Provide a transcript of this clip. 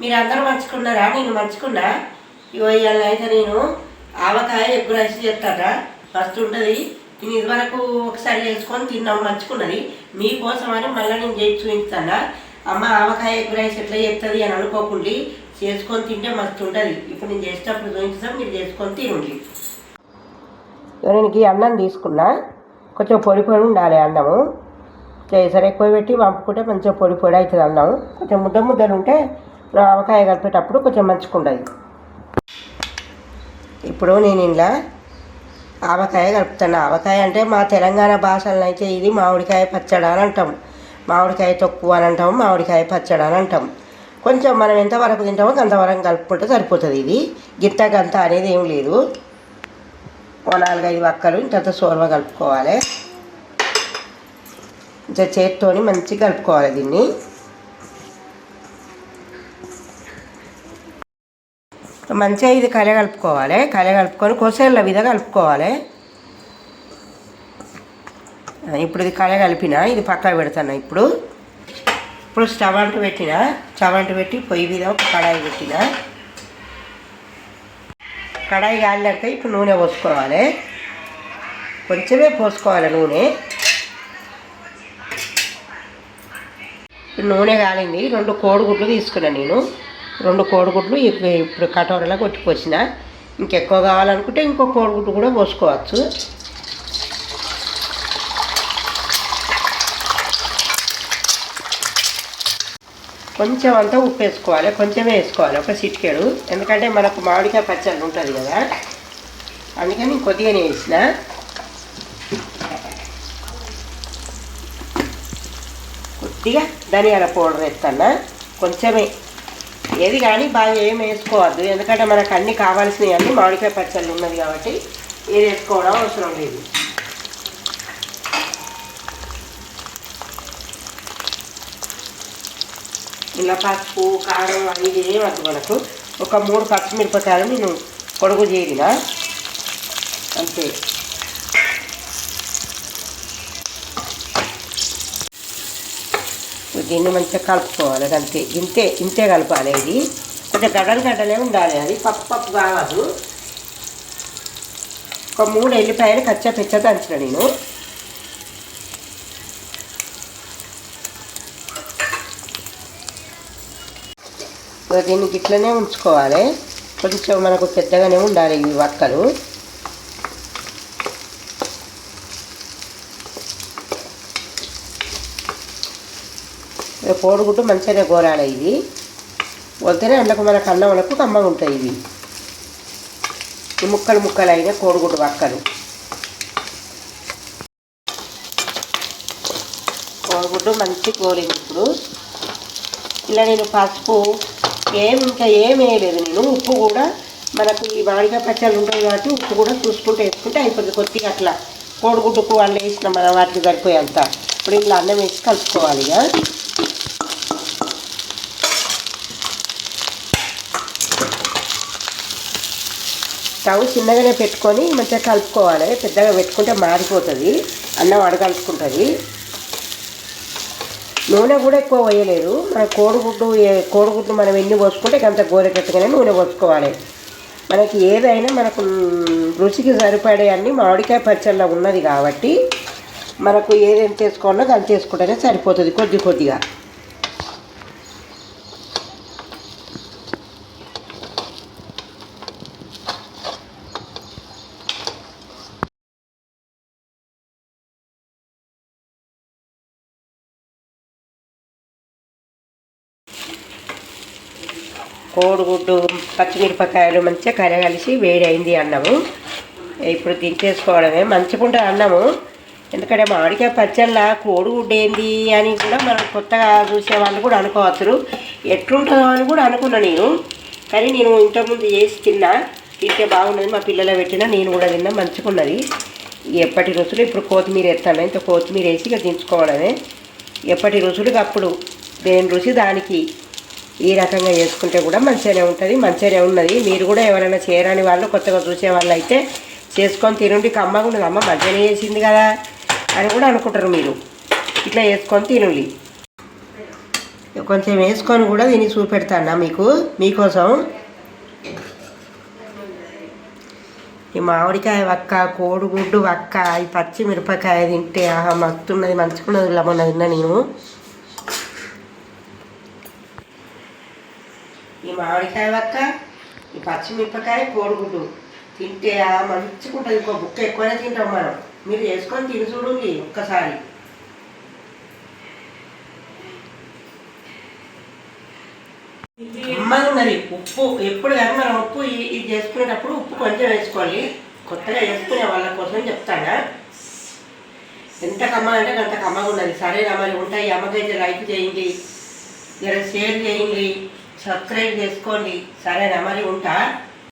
మీరు అందరూ మర్చుకున్నారా? నేను మర్చుకున్నా? ఇగో ఇవాళ అయితే నేను ఆవకాయ ఎగ్గు రైస్ చేస్తారా? ఫస్ట్ ఉంటుంది. నేను ఇదివరకు ఒకసారి చేసుకొని తిన్నాం మర్చుకున్నది. మీకోసం అని మళ్ళీ నేను చేసి చూపిస్తాను? అమ్మ ఆవకాయ ఎగ్గు రైస్ ఎట్లా చేస్తుంది అని అనుకోకుండా చేసుకొని తింటే మస్తు ఉంటుంది. ఇప్పుడు నేను చేసేటప్పుడు చూపించాం మీరు చేసుకొని తినండి. నేను అన్నం తీసుకున్నా. కొంచెం పొడి పొడి ఉండాలి అన్నము. కేసరి ఎక్కువ పెట్టి పంపుకుంటే మంచిగా పొడి పొడి అవుతుంది అన్నం. కొంచెం ముద్ద ముద్దలు ఉంటే ఆవకాయ కలిపేటప్పుడు కొంచెం మంచుకుంటుంది ఇప్పుడు నేను ఇలా ఆవకాయ కలుపుతాను. ఆవకాయ అంటే మా తెలంగాణ భాషలను అయితే ఇది మామిడికాయ పచ్చడి అని అంటాం. మామిడికాయ తక్కువ అని అంటాం మామిడికాయ పచ్చడి అని అంటాం. కొంచెం మనం ఎంతవరకు తింటామో అంతవరకు కలుపుకుంటే సరిపోతుంది ఇది. గిత్త గంత అనేది ఏం లేదు. ఓ నాలుగైదు వక్కలు ఇంత సోర్వ కలుపుకోవాలి. ఇంత చేతితోని మంచిగా కలుపుకోవాలి దీన్ని. మంచిగా ఇది కలే కలుపుకోవాలి. కలే కలుపుకొని కొసేళ్ళ విధ కలుపుకోవాలి. ఇప్పుడు ఇది కలే కలిపిన ఇది పక్కన పెడతాను ఇప్పుడు. ఇప్పుడు స్టవ్ అంటు పెట్టిన స్టవ్ అంటు పెట్టి పొయ్యి మీద ఒక కడాయి పెట్టిన. కడాయి కాలినాక ఇప్పుడు నూనె పోసుకోవాలి. కొంచెమే పోసుకోవాలి నూనె. నూనె కాలింది. రెండు కోడిగుడ్లు తీసుకున్నాను నేను. రెండు కోడిగుడ్లు ఇప్పుడు కటోరలో కొట్టిపోసిన. ఇంకెక్కువ కావాలనుకుంటే ఇంకో కోడిగుడ్డు కూడా పోసుకోవచ్చు. కొంచెం అంతా ఉప్పు వేసుకోవాలి కొంచెమే వేసుకోవాలి ఒక సిట్కేడు ఎందుకంటే మనకు మామిడికాయ పచ్చళ్ళు ఉంటుంది కదా. అందుకని కొద్దిగానే వేసిన. కొద్దిగా ధనియాల పౌడర్ వేస్తాను కొంచెమే. ఏది కానీ బాగా ఏం వేసుకోవద్దు. ఎందుకంటే మనకు అన్నీ కావాల్సినవి అన్నీ మామిడికాయ పచ్చళ్ళు ఉన్నది కాబట్టి ఏది వేసుకోవడం అవసరం లేదు. ఇలా పసుపు కారం అవి ఏమద్దు మనకు. ఒక మూడు పచ్చిమిరపకాయలు నేను పొడుగు చేరిన. అంతే. దీన్ని మంచిగా కలుపుకోవాలి. అంతే ఇంతే ఇంతే కలపాలి ఇది. కొంచెం గడ్డలు గడ్డలే ఉండాలి అది. పప్పు పప్పు కావద్దు ఒక మూడు ఎల్లిపాయలు కచ్చా పెచ్చ దంచిన నేను. దీన్ని గిట్లనే ఉంచుకోవాలి. కొంచెం మనకు పెద్దగానే ఉండాలి ఈ వక్కలు. కోడిగుడ్డు మంచిగానే గోరాలి ఇది. వద్దనే అందులో మనకు అన్నంలకు కమ్మగా ఉంటాయి ఇవి. ఈ ముక్కలు ముక్కలు అయిన కోడిగుడ్డు వక్కలు కోడిగుడ్డు మంచి గోలింది ఇప్పుడు. ఇలా నేను పసుపు ఏం ఇంకా ఏం వేయలేదు నేను. ఉప్పు కూడా మనకు ఈ మామిడికాయ పచ్చళ్ళు ఉంటాయి కాబట్టి ఉప్పు కూడా చూసుకుంటూ వేసుకుంటే అయిపోతుంది కొద్దిగా అట్లా. కోడిగుడ్డుకు వాళ్ళు వేసిన మన వాటికి సరిపోయేంత. ఇప్పుడు ఇలా అన్నం వేసి కలుపుకోవాలి ఇక. స్టవ్ చిన్నగానే పెట్టుకొని మంచిగా కలుపుకోవాలి. పెద్దగా పెట్టుకుంటే మారిపోతుంది అన్నం అడగలుపుకుంటుంది నూనె కూడా ఎక్కువ వేయలేదు. మన కోడిగుడ్డు కోడిగుడ్డు మనం ఎన్ని పోసుకుంటే అంత గోరెకట్టుగానే నూనె పోసుకోవాలి. మనకి ఏదైనా మనకు రుచికి సరిపడే అన్ని మామిడికాయ పచ్చళ్ళ ఉన్నది కాబట్టి మనకు ఏది ఎంత వేసుకోవాలో అంత చేసుకుంటేనే సరిపోతుంది కొద్ది కొద్దిగా. కోడిగుడ్డు పచ్చిమిరపకాయలు మంచిగా కరగలిసి వేడి అయింది అన్నము. ఇప్పుడు దించేసుకోవడమే. మంచిగా ఉంటుంది అన్నము. ఎందుకంటే మామిడికాయ పచ్చళ్ళ కోడిగుడ్డు ఏంది అని కూడా మనం కొత్తగా చూసే వాళ్ళు కూడా అనుకోవచ్చు ఎట్లుంటుందో అని కూడా అనుకున్నా నేను. కానీ నేను ఇంతకుముందు చేసి తిన్నా. తింటే బాగున్నది మా పిల్లలు పెట్టినా నేను కూడా తిన్నా. మంచుకున్నది ఎప్పటి రుచులు ఇప్పుడు కొత్తిమీర ఎత్తాను. ఇంత కొత్తిమీర వేసి ఇక దించుకోవడమే ఎప్పటి రుచులు అప్పుడు దేని రుచి దానికి ఈ రకంగా చేసుకుంటే కూడా మంచిగానే ఉంటుంది మంచిగానే ఉన్నది. మీరు కూడా ఎవరైనా చేయరాని వాళ్ళు కొత్తగా చూసే వాళ్ళు అయితే చేసుకొని తినండి. కమ్మగా ఉన్నది అమ్మ మంచిగానే చేసింది కదా. అని కూడా అనుకుంటారు మీరు. ఇట్లా వేసుకొని తినండి. కొంచెం వేసుకొని కూడా దీన్ని చూపెడతాను మీకు? మీకోసం? ఈ మామిడికాయ వక్క కోడిగుడ్డు వక్క ఈ పచ్చి మిరపకాయ తింటే ఆహా మస్తున్నది మంచుకున్నది ఇలా మొన్న తిన్నా నేను. ఈ మామిడికాయ వక్క ఈ పచ్చిమిరపకాయ కోడిగుడ్డు. తింటే ఆ మంచుకుంటుంది ఇంకో బుక్క ఎక్కువనే తింటాం మనం. మీరు వేసుకొని తిని చూడండి ఒక్కసారి. అమ్మగా ఉన్నది ఉప్పు ఎప్పుడు కానీ మనం ఉప్పు ఇది చేసుకునేటప్పుడు ఉప్పు కొంచెం వేసుకోవాలి. కొత్తగా వేసుకునే వాళ్ళ కోసం చెప్తాను? ఎంత కమ్మ అంటే అంత కమ్మగా ఉన్నది. సరేనా మరి ఉంటాయి అమ్మకైతే లైక్ చేయండి లేదా షేర్ చేయండి సబ్స్క్రైబ్ చేసుకోండి. సరేనా మరి ఉంటా?